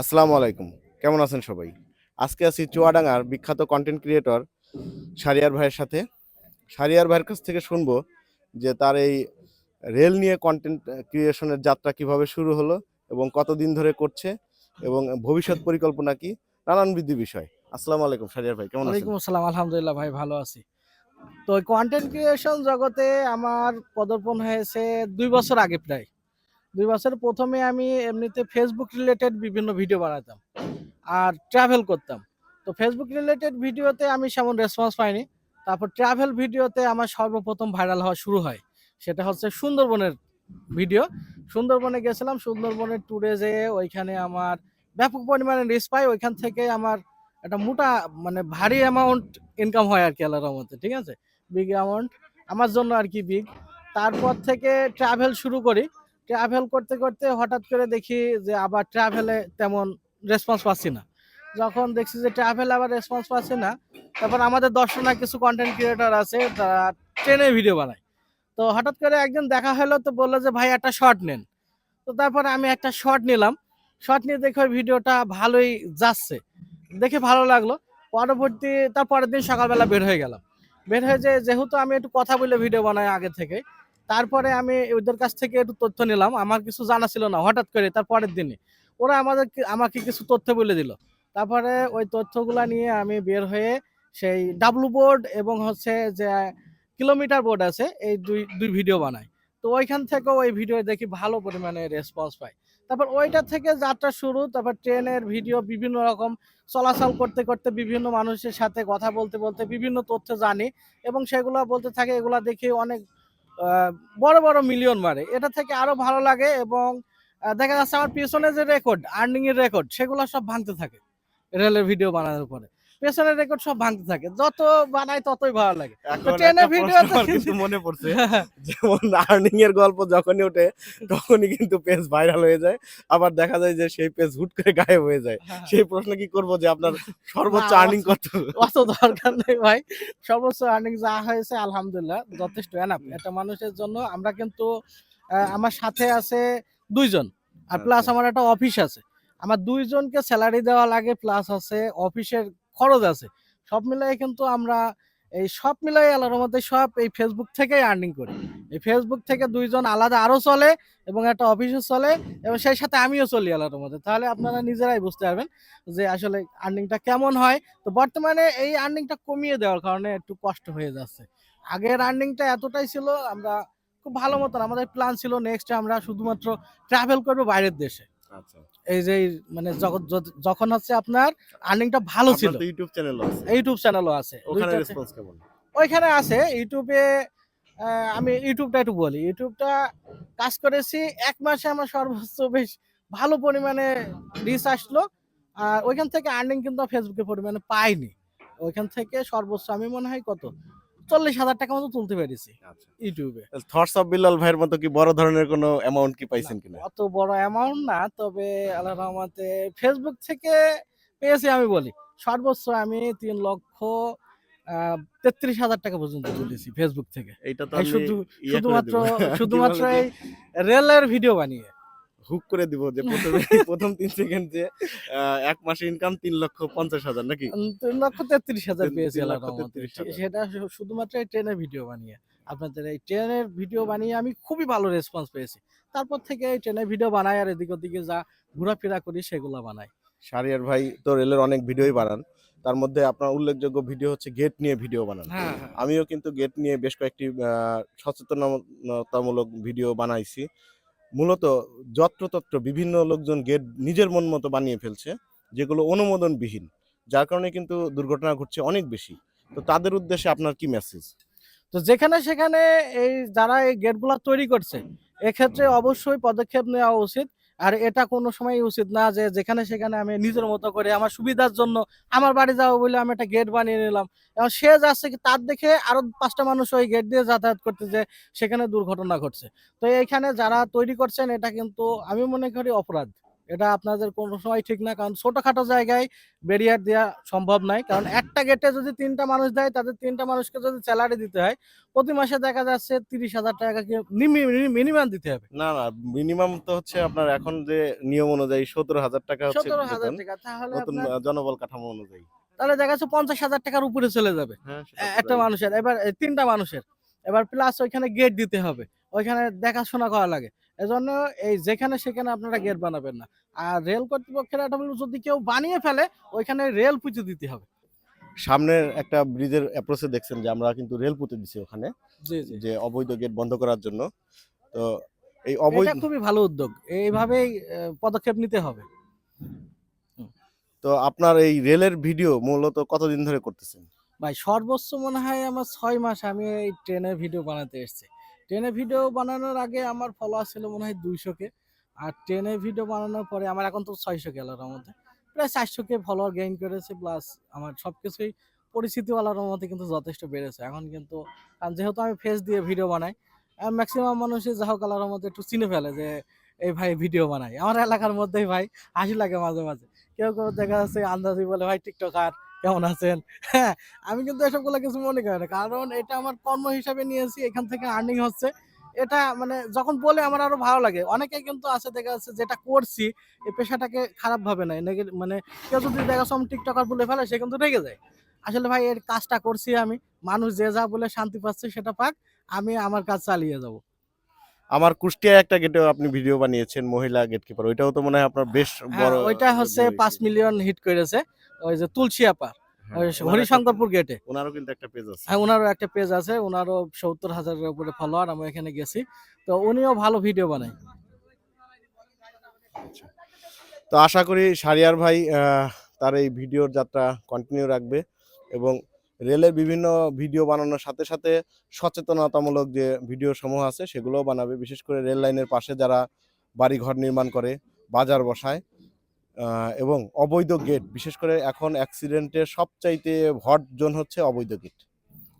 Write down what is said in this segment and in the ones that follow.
আসসালামু আলাইকুম। কেমন আছেন সবাই? আজকে আছি চুয়াডাঙ্গার বিখ্যাত কন্টেন্ট ক্রিয়েটর শারিয়ার ভাইয়ের সাথে। শারিয়ার ভাইয়ের কাছ থেকে শুনব যে তার এই রেল নিয়ে কন্টেন্ট ক্রিয়েশনের যাত্রা কীভাবে শুরু হলো এবং কতদিন ধরে করছে এবং ভবিষ্যৎ পরিকল্পনা কি, নানানবিধ বিষয়। আসসালামু আলাইকুম শারিয়ার ভাই, কেমন আলাইকুম আসসালাম, আলহামদুলিল্লাহ ভাই, ভালো আছি। তো কন্টেন্ট ক্রিয়েশন জগতে আমার পদার্পণ হয়েছে দুই বছর আগে প্রায়। দুই বছর প্রথমে আমি এমনিতে ফেসবুক রিলেটেড বিভিন্ন ভিডিও বানাতাম আর ট্রাভেল করতাম। তো ফেসবুক রিলেটেড ভিডিওতে আমি সেমন রেসপন্স পাইনি। তারপর ট্রাভেল ভিডিওতে আমার সর্বপ্রথম ভাইরাল হওয়া শুরু হয়। সেটা হচ্ছে সুন্দরবনের ভিডিও সুন্দরবনে গেছিলাম, সুন্দরবনের ট্যুরে যেয়ে ওইখানে আমার ব্যাপক পরিমাণে রিস্ক পাই। ওইখান থেকে আমার একটা মোটা মানে ভারী অ্যামাউন্ট ইনকাম হয় আর কি আল্লাহর মধ্যে ঠিক আছে? বিগ অ্যামাউন্ট আমার জন্য আর কি বিগ তারপর থেকে ট্রাভেল শুরু করি। ট্রাভেল করতে করতে হঠাৎ করে দেখি যে আবার ট্রাভেলে তেমন রেসপন্স পাচ্ছি না। যখন দেখছি যে ট্রাভেল আবার রেসপন্স পাচ্ছি না, তারপর আমাদের দর্শনা কিছু কন্টেন্ট ক্রিয়েটর আছে, তারা ট্রেনে ভিডিও বানায়। তো হঠাৎ করে একদিন দেখা হলো, তো বলল যে, ভাই, একটা শর্ট নেন। তো তারপরে আমি একটা শর্ট নিলাম। শর্ট নিয়ে দেখে ভিডিওটা ভালোই যাচ্ছে। দেখে ভালো লাগল। পরবর্তী তার পরের দিন সকালবেলা বের হয়ে গেলাম। বের হয়ে যে যেহেতু আমি একটু কথা বলে ভিডিও বানাই আগে থেকে তারপরে আমি ওদের কাছ থেকে একটু তথ্য নিলাম। আমার কিছু জানা ছিল না, হঠাৎ করে তার পরের দিনে ওরা আমাদের আমাকে কিছু তথ্য বলে দিল। তারপরে ওই তথ্যগুলা নিয়ে আমি বের হয়ে সেই ডাব্লু বোর্ড এবং হচ্ছে যে কিলোমিটার বোর্ড আছে, এই দুই দুই ভিডিও বানাই। তো ওইখান থেকেও ওই ভিডিও দেখি ভালো পরিমাণে রেসপন্স পাই। তারপর ওইটা থেকে যাত্রা শুরু, তারপর ট্রেনের ভিডিও বিভিন্ন রকম চলাচল করতে করতে বিভিন্ন মানুষের সাথে কথা বলতে বলতে বিভিন্ন তথ্য জানি এবং সেগুলো বলতে থাকে, এগুলো দেখে অনেক বড় বড় মিলিয়ন মারে এটা থেকে আরও ভালো লাগে এবং দেখা যাচ্ছে আমার পিছনে যে রেকর্ড আর্নিং এর রেকর্ড সেগুলো সব ভাঙতে থাকে। রেলের ভিডিও বানানোর পরে। পেছনের রেকর্ড সব ভাঙতে থাকে। যত বানাই ততই ভালো লাগে। ট্রেনের ভিডিও কিন্তু মনে পড়ছে। যেমন আর্নিং এর গল্প যখনই ওঠে তখনই কিন্তু পেজ ভাইরাল হয়ে যায়। আবার দেখা যায় যে সেই পেজ হুট করে গায়েব হয়ে যায়। সেই প্রশ্ন কি করব যে আপনার সর্বোচ্চ আর্নিং কত? অত দরকার নেই ভাই। সর্বোচ্চ আর্নিং যা হয়েছে আলহামদুলিল্লাহ যথেষ্ট এনাফ একটা মানুষের জন্য আমরা কিন্তু আমার সাথে আছে দুইজন। আর প্লাস আচ্ছা। আমার একটা অফিস আছে। আমার দুইজনকে স্যালারি দেওয়া লাগে প্লাস আছে অফিসের খরচ আছে। সব মিলাই কিন্তু আমরা এই সব মিলাই আল্লাহর মধ্যে সব এই ফেসবুক থেকেই আর্নিং করি। এই ফেসবুক থেকে দুইজন আলাদা আরও চলে এবং একটা অফিসও চলে এবং সেই সাথে আমিও চলি আল্লাহর মধ্যে তাহলে আপনারা নিজেরাই বুঝতে পারবেন যে আসলে আর্নিংটা কেমন হয়। তো বর্তমানে এই আর্নিংটা কমিয়ে দেওয়ার কারণে একটু কষ্ট হয়ে যাচ্ছে। আগের আর্নিংটা এতটাই ছিল, আমরা খুব ভালো মতন আমাদের প্ল্যান ছিল নেক্সট আমরা শুধুমাত্র ট্রাভেল করব বাইরের দেশে। এই যে মানে যখন হচ্ছে আপনার আর্নিংটা ভালো ছিল। ইউটিউব চ্যানেল আছে। ইউটিউব চ্যানেলও আছে। ওখানে রেসপন্স কেমন? ওইখানে আছে। ইউটিউবে আমি ইউটিউবটা একটু বলি। ইউটিউবটা কাজ করেছি এক মাসে আমার সর্বোচ্চ বেশ ভালো পরিমাণে রিচ আসলো। আর ওইখান থেকে আর্নিং কিন্তু ফেসবুকে পরিমাণে পাইনি। ওইখান থেকে সর্বোচ্চ আমি মনে হয় কত? চল্লিশ হাজার টাকা মতো তুলতে পেরেছি আচ্ছা। ইউটিউবে। থটস অফ বিল্লাল ভাইয়ের মতো কি বড় ধরনের কোনো অ্যামাউন্ট কি পাইছেন কিনা? অত বড় অ্যামাউন্ট না তবে আল্লাহ রহমতে ফেসবুক থেকে পেয়েছি আমি বলি। সর্বোচ্চ আমি তিন লক্ষ তেত্রিশ হাজার টাকা পর্যন্ত তুলেছি ফেসবুক থেকে। এইটা তো শুধু ইয়ে শুধুমাত্র শুধুমাত্র এই রেলের ভিডিও বানিয়ে। হুক করে দিব যে প্রথমে প্রথম তিন সেকেন্ড যে এক মাসে ইনকাম তিন লক্ষ পঞ্চাশ হাজার নাকি? তিন লক্ষ তেত্রিশ হাজার পেয়েছি। সেটা শুধুমাত্র এই ট্রেনের ভিডিও বানিয়ে। আপনাদের এই ট্রেনের ভিডিও বানিয়ে আমি খুবই ভালো রেসপন্স পেয়েছি। তারপর থেকে এই ট্রেনের ভিডিও বানাই আর এদিক ওদিকে যা ঘোরাফেরা করি সেগুলো বানাই। সারিয়ার ভাই তো রেলের অনেক ভিডিওই বানান। তার মধ্যে আপনার উল্লেখযোগ্য ভিডিও হচ্ছে গেট নিয়ে ভিডিও বানান। হ্যাঁ আমিও কিন্তু গেট নিয়ে বেশ কয়েকটি সচেতনতামূলক ভিডিও বানাইছি। মূলত যত্রতত্র বিভিন্ন লোকজন গেট নিজের মন মতো বানিয়ে ফেলছে, যেগুলো অনুমোদনবিহীন, যার কারণে কিন্তু দুর্ঘটনা ঘটছে অনেক বেশি। তো তাদের উদ্দেশ্যে আপনার কি মেসেজ তো যেখানে সেখানে এই যারা এই গেটগুলো তৈরি করছে, এক্ষেত্রে অবশ্যই পদক্ষেপ নেওয়া উচিত। আর এটা কোনো সময় উচিত না যে যেখানে সেখানে আমি নিজের মতো করে আমার সুবিধার জন্য আমার বাড়ি যাব বলে আমি একটা গেট বানিয়ে নিলাম। এবং সে যাচ্ছে কি তার দেখে আরও পাঁচটা মানুষ ওই গেট দিয়ে যাতায়াত করতে যে সেখানে দুর্ঘটনা ঘটছে। তো এখানে যারা তৈরি করছেন, এটা কিন্তু আমি মনে করি অপরাধ। এটা আপনাদের কোনো সময় ঠিক না কারণ ছোটখাটো জায়গায় ব্যারিয়ার দেওয়া সম্ভব নয়। কারণ একটা গেটে যদি তিনটা মানুষ দেয় তাদের তিনটা মানুষকে যদি স্যালারি দিতে হয় প্রতি মাসে দেখা যাচ্ছে তিরিশ হাজার টাকা মিনিমাম দিতে হবে। না না মিনিমাম তো হচ্ছে আপনার এখন যে নিয়ম অনুযায়ী সতেরো হাজার টাকা হচ্ছে সতেরো হাজার টাকা তাহলে জনবল কাঠামো অনুযায়ী। তাহলে দেখা যাচ্ছে পঞ্চাশ হাজার টাকার উপরে চলে যাবে। হ্যাঁ একটা মানুষের এবার তিনটা মানুষের। এবার প্লাস ওইখানে গেট দিতে হবে। ওইখানে দেখাশোনা করা লাগে। এজন্য এই যেখানে সেখানে আপনারা গেট বানাবেন না। আর রেল কর্তৃপক্ষের একটা বলব, যদি কেউ বানিয়ে ফেলে ওইখানে রেল পুঁতে দিতে হবে। সামনের একটা ব্রিজের অ্যাপ্রোচে দেখছেন যে আমরা কিন্তু রেল পুঁতে দিছি ওখানে। যে অবৈধ গেট বন্ধ করার জন্য। তো এই অবৈধ খুবই ভালো উদ্যোগ। এইভাবেই পদক্ষেপ নিতে হবে। তো আপনার এই রেলের ভিডিও মূলত কতদিন ধরে করতেছেন? ভাই সর্বোচ্চ মনে হয় আমার ছয় মাস আমি এই ট্রেনের ভিডিও বানাতে এসেছি। ট্রেনের ভিডিও বানানোর আগে আমার ফলোয়ার ছিল মনে হয় দুইশো কে। আর ট্রেনের ভিডিও বানানোর পরে আমার এখন তো ছয়শো কে আল্লাহর মধ্যে। প্রায় চারশো কে ফলোয়ার গেইন করেছে প্লাস আমার সব কিছুই পরিস্থিতি আল্লাহর মধ্যে কিন্তু যথেষ্ট বেড়েছে। এখন কিন্তু, কারণ যেহেতু আমি ফেস দিয়ে ভিডিও বানাই ম্যাক্সিমাম মানুষই যা হোক আল্লাহর মধ্যে একটু চিনে ফেলে যে, এই ভাই ভিডিও বানাই আমার এলাকার মধ্যেই ভাই হাসি লাগে মাঝে মাঝে। কেউ কেউ দেখা যাচ্ছে আন্দাজি বলে, ভাই টিকটকার, কেমন আছেন? হ্যাঁ আমি কিন্তু এসবগুলো কিছু মনে করি না, কারণ এটা আমার কর্ম হিসাবে নিয়েছি, এখান থেকে আর্নিং হচ্ছে। এটা মানে যখন বলে আমার আরও ভালো লাগে। অনেকে কিন্তু আছে দেখা যাচ্ছে যেটা করছি এই পেশাটাকে খারাপ ভাবে না নেগে- মানে কেউ যদি দেখা যাচ্ছে টিকটকার বলে ফেলে সে কিন্তু রেগে যায়। আসলে ভাই এর কাজটা করছি আমি। মানুষ যে যা বলে শান্তি পাচ্ছে সেটা পাক আমি আমার কাজ চালিয়ে যাব। আমার কুষ্টিয়ায় একটা গেটেও আপনি ভিডিও বানিয়েছেন মহিলা গেটকিপার ওইটাও তো মনে হয় আপনার বেশ বড় হ্যাঁ, ওইটা হচ্ছে পাঁচ মিলিয়ন হিট করেছে। ওই যে তুলসী আপা। হ্যাঁ, হরিশঙ্করপুর গেটে ওনারও কিন্তু একটা পেজ আছে। হ্যাঁ ওনারও একটা পেজ আছে ওনারও সত্তর হাজারের উপরে ফলোয়ার আমি এখানে গেছি। তো উনিও ভালো ভিডিও বানায়। তো আশা করি সারিয়ার ভাই তার এই ভিডিওর যাত্রা কন্টিনিউ রাখবে এবং রেলের বিভিন্ন ভিডিও বানানোর সাথে সাথে সচেতনতামূলক যে ভিডিও সমূহ আছে সেগুলোও বানাবে। বিশেষ করে রেল লাইনের পাশে যারা বাড়ি ঘর নির্মাণ করে বাজার বসায় এবং অবৈধ গেট বিশেষ করে এখন অ্যাক্সিডেন্টের সবচাইতে হট জোন হচ্ছে অবৈধ গেট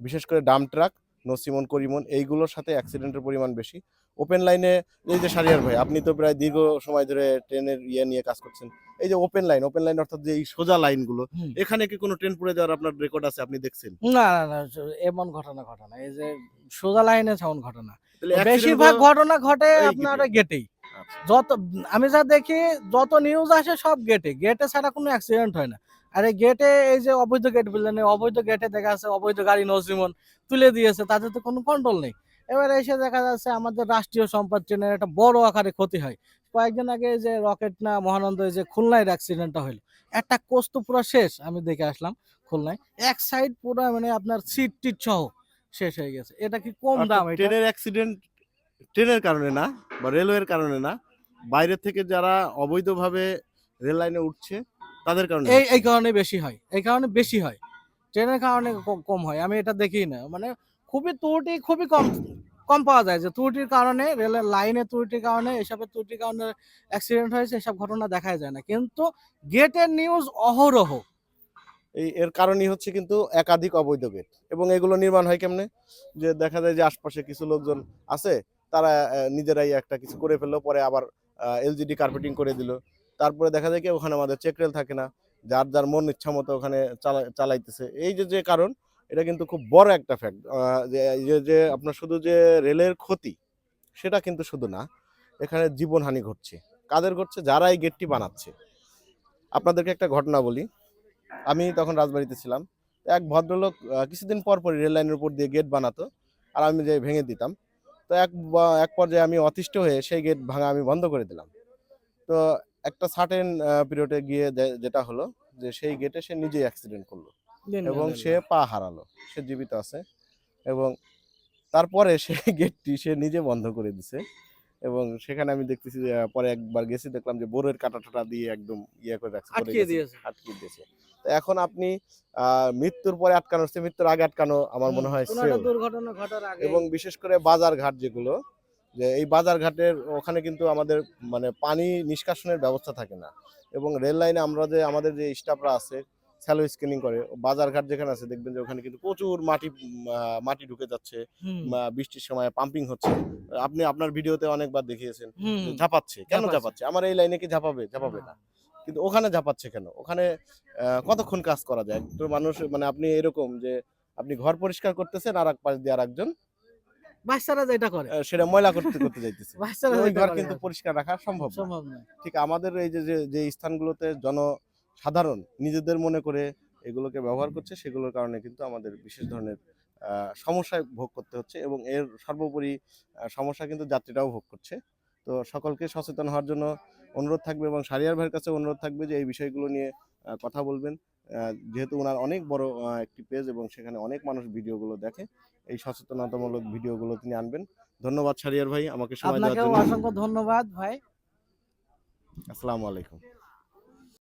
বিশেষ করে ডাম ট্রাক নসিমন করিমন এইগুলোর সাথে অ্যাক্সিডেন্টের পরিমাণ বেশি। ওপেন লাইনে এই যে সারিয়ার ভাই আপনি তো প্রায় দীর্ঘ সময় ধরে ট্রেনের ইয়ে নিয়ে কাজ করছেন। এই যে ওপেন লাইন ওপেন লাইন অর্থাৎ যে এই সোজা লাইনগুলো। এখানে কি কোনো ট্রেন পড়ে যাওয়ার আপনার রেকর্ড আছে? আপনি দেখছেন? না না না এমন ঘটনা ঘটনা এই যে সোজা লাইনে তেমন ঘটনা। বেশিরভাগ ঘটনা ঘটে আপনার গেটেই। যত আমি যা দেখি যত নিউজ আসে সব গেটে গেটে ছাড়া কোনো অ্যাক্সিডেন্ট হয় না। আর এই গেটে এই যে অবৈধ গেট বললেন অবৈধ গেটে দেখা যাচ্ছে অবৈধ গাড়ি নজরিমন তুলে দিয়েছে তাতে তো কোনো কন্ট্রোল নেই। এবারে এসে দেখা যাচ্ছে আমাদের রাষ্ট্রীয় সম্পদ ট্রেনের একটা বড় আকারে ক্ষতি হয়। কয়েকদিন আগে যে রকেট না মহানন্দ এই যে খুলনায় অ্যাক্সিডেন্টটা হলো একটা কোচ তো পুরো শেষ আমি দেখে আসলাম খুলনায়। এক সাইড পুরো মানে আপনার সিট টিট সহ শেষ হয়ে গেছে। এটা কি কম দাম ট্রেনের অ্যাক্সিডেন্ট ট্রেনের কারণে না বা রেলওয়ের কারণে না বাইরে থেকে যারা অবৈধভাবে রেল লাইনে উঠছে তাদের কারণে এই এই কারণে বেশি হয় এই কারণে বেশি হয়। ট্রেনের কারণে কম হয় আমি এটা দেখি না। মানে খুবই ত্রুটি খুবই কম কম পাওয়া যায় যে ত্রুটির কারণে রেলের লাইনের ত্রুটির কারণে এসবের ত্রুটির কারণে অ্যাক্সিডেন্ট হয়েছে এসব ঘটনা দেখা যায় না। কিন্তু গেটের নিউজ অহরহ। এই এর কারণই হচ্ছে কিন্তু একাধিক অবৈধ গেট এবং এগুলো নির্মাণ হয় কেমনে? যে দেখা যায় যে আশপাশে কিছু লোকজন আছে তারা নিজেরাই একটা কিছু করে ফেলল, পরে আবার এলজিডি কার্পেটিং করে দিল। তারপরে দেখা যায় কি, ওখানে আমাদের চেকরেল থাকে না, যার যার মন ইচ্ছা মতো ওখানে চালা- চালাইতেছে। এই যে যে কারণ, এটা কিন্তু খুব বড় একটা ফ্যাক্ট যে, যে- আপনার শুধু যে রেলের ক্ষতি, সেটা কিন্তু শুধু না, এখানে জীবনহানি ঘটছে। কাদের ঘটছে? যারা এই গেটটি বানাচ্ছে। আপনাদেরকে একটা ঘটনা বলি। আমি তখন রাজবাড়িতে ছিলাম, এক ভদ্রলোক কিছুদিন পর পর রেল লাইনের উপর দিয়ে গেট বানাতো, আর আমি যে ভেঙে দিতাম তো এক এক পর্যায়ে আমি অতিষ্ঠ হয়ে সেই গেট ভাঙা আমি বন্ধ করে দিলাম। তো একটা সার্টেন পিরিয়ডে গিয়ে যেটা হলো যে সেই গেটে সে নিজেই অ্যাক্সিডেন্ট করল এবং সে পা হারালো সে জীবিত আছে এবং তারপরে সেই গেটটি সে নিজে বন্ধ করে দিছে এবং সেখানে আমি দেখতেছি পরে একবার গেছি দেখলাম যে বোরের কাটা টাটা দিয়ে একদম ইয়ে করে রাখছে গেছে, দিয়েছে। তো এখন আপনি মৃত্যুর পরে আটকানো হচ্ছে মৃত্যুর আগে আটকানো আমার মনে হয়। দুর্ঘটনা ঘটার আগে। এবং বিশেষ করে বাজার ঘাট যেগুলো যে এই বাজার ঘাটের ওখানে কিন্তু আমাদের মানে পানি নিষ্কাশনের ব্যবস্থা থাকে না। এবং রেল লাইনে আমরা যে আমাদের যে স্টাফরা আছে স্যালো স্ক্যানিং করে বাজারঘাট যেখানে আছে দেখবেন যে ওখানে কিন্তু প্রচুর মাটি মাটি ঢুকে যাচ্ছে বা বৃষ্টির সময় পাম্পিং হচ্ছে। আপনি আপনার ভিডিওতে অনেকবার দেখিয়েছেন ঝাপাচ্ছে। কেন। ঝাপাচ্ছে? আমার এই লাইনে কি ঝাপাবে? ঝাপাবে না। কিন্তু ওখানে ঝাপাচ্ছে কেন? ওখানে কতক্ষণ কাজ করা যায়? তো মানুষ মানে আপনি এরকম যে আপনি ঘর পরিষ্কার করতেছেন আর এক পাশ দিয়ে আর একজন বাচ্চারা যেটা করে। সেটা ময়লা করতে করতে যাইতেছে। বাচ্চারা ওই ঘর কিন্তু পরিষ্কার রাখা সম্ভব সম্ভব নয় ঠিক আমাদের এই যে যে- স্থানগুলোতে জনসাধারণ নিজেদের মনে করে এগুলোকে ব্যবহার করছে সেগুলোর কারণে কিন্তু আমাদের বিশেষ ধরনের সমস্যায় ভোগ করতে হচ্ছে এবং এর সর্বোপরি সমস্যা কিন্তু যাত্রীরাও ভোগ করছে। তো সকলকে সচেতন হওয়ার জন্য অনুরোধ থাকবে এবং সারিয়ার ভাইয়ের কাছে অনুরোধ থাকবে যে এই বিষয়গুলো নিয়ে কথা বলবেন। যেহেতু ওনার অনেক বড় একটি পেজ এবং সেখানে অনেক মানুষ ভিডিওগুলো দেখে এই সচেতনতামূলক ভিডিওগুলো তিনি আনবেন। ধন্যবাদ সারিয়ার ভাই আমাকে সময় দেওয়ার জন্য। অসংখ্য ধন্যবাদ ভাই। আসসালামু আলাইকুম।